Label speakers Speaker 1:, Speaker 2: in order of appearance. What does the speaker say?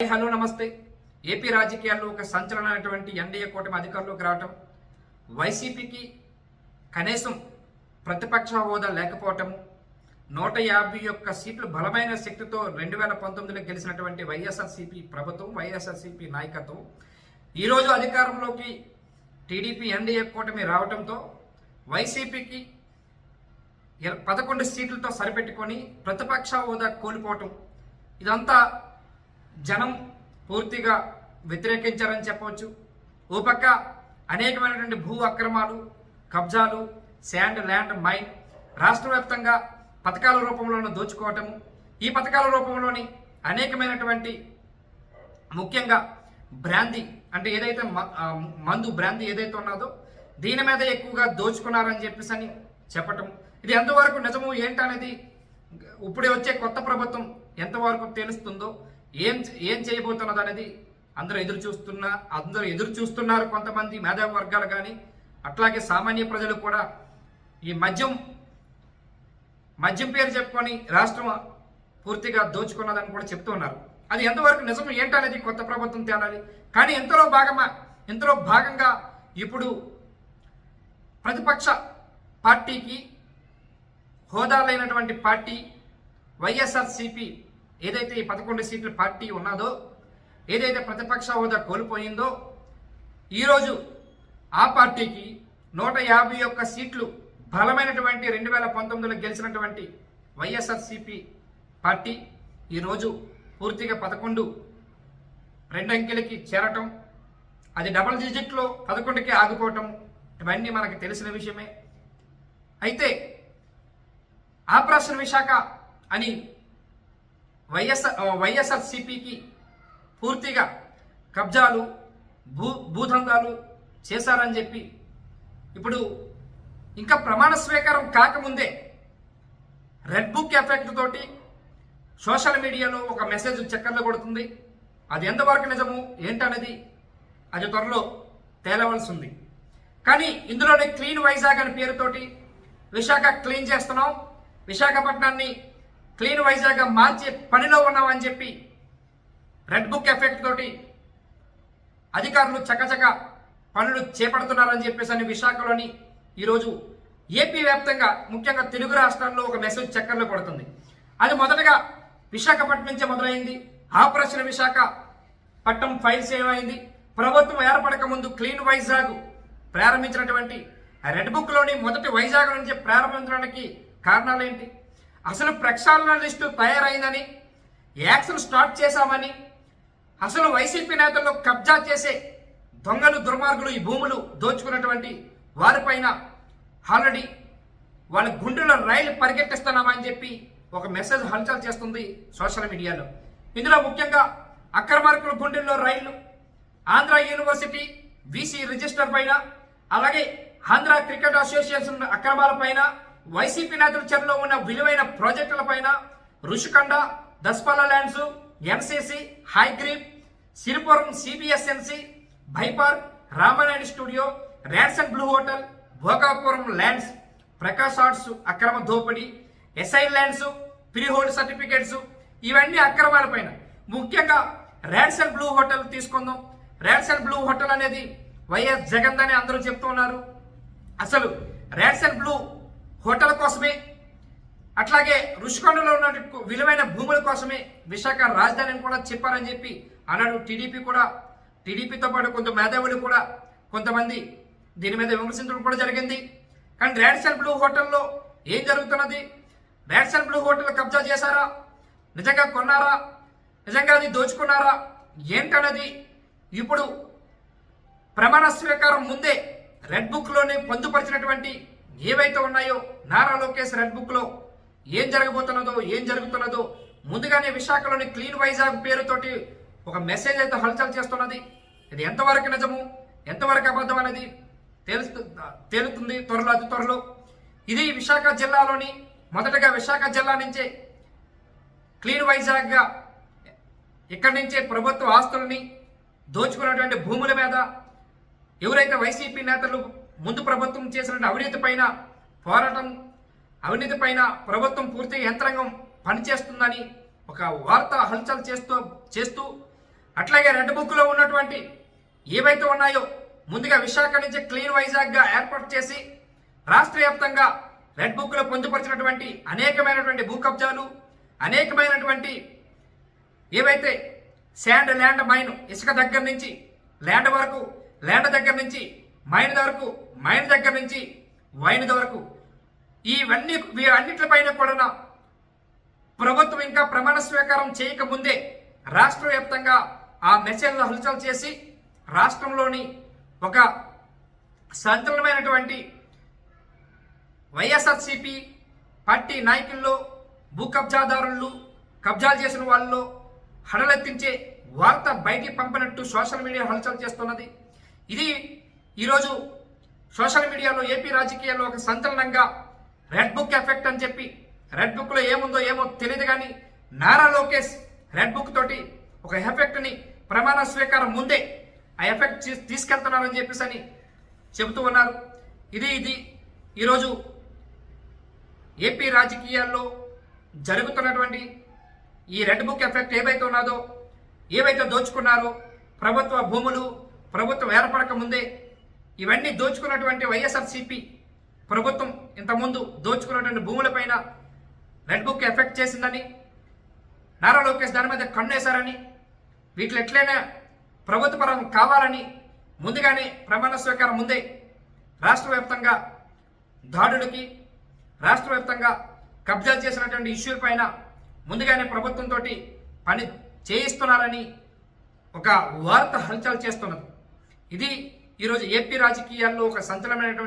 Speaker 1: Hello నమస్తే. AP రాజకీయాల్లో ఒక సంచలనమైనటువంటి ఎన్డీఏ కూటమి అధికారంలోకి రావటం వైసీపీకి కనీసం ప్రతిపక్ష హోదా లేకపోవటము నూట యాభై ఒక్క సీట్లు బలమైన శక్తితో రెండు వేల పంతొమ్మిదిలో గెలిచినటువంటి వైఎస్ఆర్సీపీ ప్రభుత్వం వైఎస్ఆర్సీపీ నాయకత్వం. ఈరోజు అధికారంలోకి టీడీపీ ఎన్డీఏ కూటమి రావటంతో వైసీపీకి పదకొండు సీట్లతో సరిపెట్టుకొని ప్రతిపక్ష హోదా కోల్పోవటం ఇదంతా జనం పూర్తిగా వ్యతిరేకించారని చెప్పవచ్చు. ఓ పక్క అనేకమైనటువంటి భూ అక్రమాలు కబ్జాలు శాండ్ ల్యాండ్ మైన్ రాష్ట్ర వ్యాప్తంగా పథకాల రూపంలోనూ దోచుకోవటము. ఈ పథకాల రూపంలోని అనేకమైనటువంటి ముఖ్యంగా బ్రాందీ అంటే ఏదైతే మ- మందు బ్రాందీ ఏదైతే ఉన్నదో దీని మీద ఎక్కువగా దోచుకున్నారని చెప్పేసి అని చెప్పటం. ఇది ఎంతవరకు నిజము ఏంటనేది ఇప్పుడే వచ్చే కొత్త ప్రభుత్వం ఎంతవరకు తెలుస్తుందో ఏం ఏం చేయబోతున్నది అనేది అందరూ ఎదురు చూస్తున్నా అందరూ ఎదురు చూస్తున్నారు కొంతమంది మేధావి వర్గాలు కానీ అట్లాగే సామాన్య ప్రజలు కూడా ఈ మద్యం మద్యం పేరు చెప్పుకొని రాష్ట్రం పూర్తిగా దోచుకున్నదని కూడా చెప్తూ ఉన్నారు. అది ఎంతవరకు నిజం ఏంటనేది కొత్త ప్రభుత్వం తేలాలి. కానీ ఎంతలో భాగమా ఎంతలో భాగంగా ఇప్పుడు ప్రతిపక్ష పార్టీకి హోదా లేనటువంటి పార్టీ వైఎస్ఆర్సిపి ఏదైతే ఈ పదకొండు సీట్ల పార్టీ ఉన్నదో ఏదైతే ప్రతిపక్ష హోదా కోల్పోయిందో ఈరోజు ఆ పార్టీకి నూట యాభై ఒక్క సీట్లు బలమైనటువంటి రెండు వేల పంతొమ్మిదిలో గెలిచినటువంటి వైఎస్ఆర్సిపి పార్టీ ఈరోజు పూర్తిగా పదకొండు రెండు అంకెలకి చేరటం అది డబుల్ డిజిట్లో పదకొండుకి ఆగిపోవటం ఇవన్నీ మనకు తెలిసిన విషయమే. అయితే ఆపరేషన్ విశాఖ అని వైఎస్ఆర్ వైఎస్ఆర్ సిపికి పూర్తిగా కబ్జాలు భూ భూదందాలు చేశారని చెప్పి ఇప్పుడు ఇంకా ప్రమాణ స్వీకారం కాకముందే రెడ్ బుక్ ఎఫెక్ట్ తోటి సోషల్ మీడియాలో ఒక మెసేజ్ చక్కర్లు కొడుతుంది. అది ఎంతవరకు నిజము ఏంటనేది అది త్వరలో తేలవలసి ఉంది కానీ ఇందులోనే క్లీన్ వైజాగ్ అనే పేరుతోటి విశాఖ క్లీన్ చేస్తున్నాం. విశాఖపట్నాన్ని క్లీన్ వైజాగ్గా మార్చే పనిలో ఉన్నామని చెప్పి రెడ్ బుక్ ఎఫెక్ట్ తోటి అధికారులు చకచక పనులు చేపడుతున్నారని చెప్పేసి అని విశాఖలోని ఈరోజు ఏపీ వ్యాప్తంగా ముఖ్యంగా తెలుగు రాష్ట్రాల్లో ఒక మెసేజ్ చక్కర్లు కొడుతుంది. అది మొదటగా విశాఖపట్నం నుంచే మొదలైంది. ఆపరేషన్ విశాఖ పట్టం ఫైల్స్ ఏమైంది ప్రభుత్వం ఏర్పడక ముందు క్లీన్ వైజాగ్ ప్రారంభించినటువంటి రెడ్ బుక్లోని మొదటి వైజాగ్ నుంచి ప్రారంభించడానికి కారణాలు ఏంటి అసలు ప్రక్షాళన లిస్టు తయారైందని యాక్షన్ స్టార్ట్ చేశామని అసలు వైసీపీ నేతల్లో కబ్జా చేసే దొంగలు దుర్మార్గులు ఈ భూములు దోచుకున్నటువంటి వారిపైన ఆల్రెడీ వాళ్ళ గుండెలో రైలు పరిగెట్టిస్తున్నామని చెప్పి ఒక మెసేజ్ హల్చల్ చేస్తుంది సోషల్ మీడియాలో. ఇందులో ముఖ్యంగా అక్రమార్కుల గుండెల్లో రైళ్ళు ఆంధ్ర యూనివర్సిటీ వీసీ రిజిస్టర్ పైన అలాగే ఆంధ్ర క్రికెట్ అసోసియేషన్ అక్రమాల పైన వైసీపీ నేతృత్వంలో ఉన్న విలువైన ప్రాజెక్టుల పైన రుషికొండ దస్పాల ల్యాండ్స్ ఎన్సీసీ హైగ్రీప్ Siripuram సిబిఎస్ఎన్సి bay park Ramanaidu studio Radisson blue hotel Bhogapuram lands Prakash arts అక్రమ దోపిడీ ఎస్ఐ ల్యాండ్స్ ప్రీ హోల్డ్ సర్టిఫికేట్స్ ఇవన్నీ అక్రమాలపైన ముఖ్యంగా ర్యాడ్సన్ బ్లూ హోటల్ తీసుకుందాం. ర్యాడ్సన్ బ్లూ హోటల్ అనేది వైఎస్ జగన్ అని అందరూ చెప్తున్నారు. అసలు అసలు అండ్ బ్లూ హోటల్ కోసమే అట్లాగే ఋషికొండలో ఉన్న విలువైన భూముల కోసమే విశాఖ రాజధాని అని కూడా చెప్పారని చెప్పి అన్నాడు టీడీపీ కూడా. టీడీపీతో పాటు కొంత మేధావులు కూడా కొంతమంది దీని మీద విమర్శించడం కూడా జరిగింది. కానీ ర్యాడ్సన్ బ్లూ హోటల్లో ఏం జరుగుతున్నది? ర్యాడ్సన్ బ్లూ హోటల్ కబ్జా చేశారా? నిజంగా కొన్నారా? నిజంగా అది దోచుకున్నారా? ఏంటన్నది ఇప్పుడు ప్రమాణ స్వీకారం ముందే రెడ్ బుక్లోనే పొందుపరిచినటువంటి ఏవైతే ఉన్నాయో నారా లోకేష్ రెడ్ బుక్లో ఏం జరగబోతున్నదో ఏం జరుగుతున్నదో ముందుగానే విశాఖలోని క్లీన్ వైజాగ్ పేరుతోటి ఒక మెసేజ్ అయితే హల్చల్ చేస్తున్నది. ఇది ఎంతవరకు నిజము ఎంతవరకు అబద్ధం అనేది తెలుస్తు తేలుతుంది త్వరలో అతి త్వరలో. ఇది విశాఖ జిల్లాలోని మొదటగా విశాఖ జిల్లా నుంచే క్లీన్ వైజాగ్గా ఇక్కడి నుంచే ప్రభుత్వ ఆస్తుల్ని దోచుకున్నటువంటి భూముల మీద ఎవరైతే వైసీపీ నేతలు ముందు ప్రభుత్వం చేసిన అవినీతి పైన పోరాటం అవినీతి పైన ప్రభుత్వం పూర్తి యంత్రాంగం పనిచేస్తుందని ఒక వార్త హల్చల్ చేస్తూ చేస్తూ అట్లాగే రెడ్ బుక్లో ఉన్నటువంటి ఏవైతే ఉన్నాయో ముందుగా విశాఖ నుంచి క్లీన్ వైజాగ్గా ఏర్పాటు చేసి రాష్ట్ర వ్యాప్తంగా రెడ్ బుక్లో పొందుపరిచినటువంటి అనేకమైనటువంటి భూ కబ్జాలు అనేకమైనటువంటి ఏవైతే శాండ్ ల్యాండ్ మైన్ ఇసుక దగ్గర నుంచి ల్యాండ్ వరకు ల్యాండ్ దగ్గర నుంచి మైన్ వరకు మైన్ దగ్గర నుంచి వైన్ వరకు. ఇవన్నీ వీటన్నిటిపైన కూడా ప్రభుత్వం ఇంకా ప్రమాణ స్వీకారం చేయకముందే రాష్ట్ర వ్యాప్తంగా ఆ మెసేజ్లు హల్చల్ చేసి రాష్ట్రంలోని ఒక సంచలనమైనటువంటి వైఎస్ఆర్సిపి పార్టీ నాయకుల్లో భూ కబ్జాదారులు కబ్జాలు చేసిన వాళ్ళలో హడలెత్తించే వార్త బయటికి పంపినట్టు సోషల్ మీడియా హల్చల్ చేస్తున్నది. ఇది ఈరోజు సోషల్ మీడియాలో ఏపీ రాజకీయాల్లో ఒక సంచలనంగా రెడ్ బుక్ ఎఫెక్ట్ అని చెప్పి రెడ్ బుక్లో ఏముందో ఏమో తెలియదు కానీ నారా లోకేష్ రెడ్ బుక్ తోటి ఒక ఎఫెక్ట్ని ప్రమాణ స్వీకారం ముందే ఆ ఎఫెక్ట్ తీసుకెళ్తున్నారని చెప్పేసి అని చెబుతూ ఉన్నారు. ఇది ఇది ఈరోజు ఏపీ రాజకీయాల్లో జరుగుతున్నటువంటి ఈ రెడ్ బుక్ ఎఫెక్ట్ ఏవైతే ఉన్నదో ఏవైతే దోచుకున్నారో ప్రభుత్వ భూములు ప్రభుత్వం ఏర్పడక ముందే ఇవన్నీ దోచుకున్నటువంటి వైఎస్ఆర్సీపీ ప్రభుత్వం ఇంతకుముందు దోచుకున్నటువంటి భూములపైన రెడ్ బుక్ ఎఫెక్ట్ చేసిందని నారా లోకేష్ దాని మీద కన్నేశారని వీటిలో ఎట్లయినా ప్రభుత్వపరం కావాలని ముందుగానే ప్రమాణ స్వీకారం ముందే రాష్ట్ర వ్యాప్తంగా దాడులకి రాష్ట్ర వ్యాప్తంగా కబ్జా చేసినటువంటి ఇష్యూల పైన ముందుగానే ప్రభుత్వంతో పని చేయిస్తున్నారని ఒక వార్త హల్చల్ చేస్తున్నది. ఇది ఈరోజు ఏపీ రాజకీయాల్లో ఒక సంచలనమైనటువంటి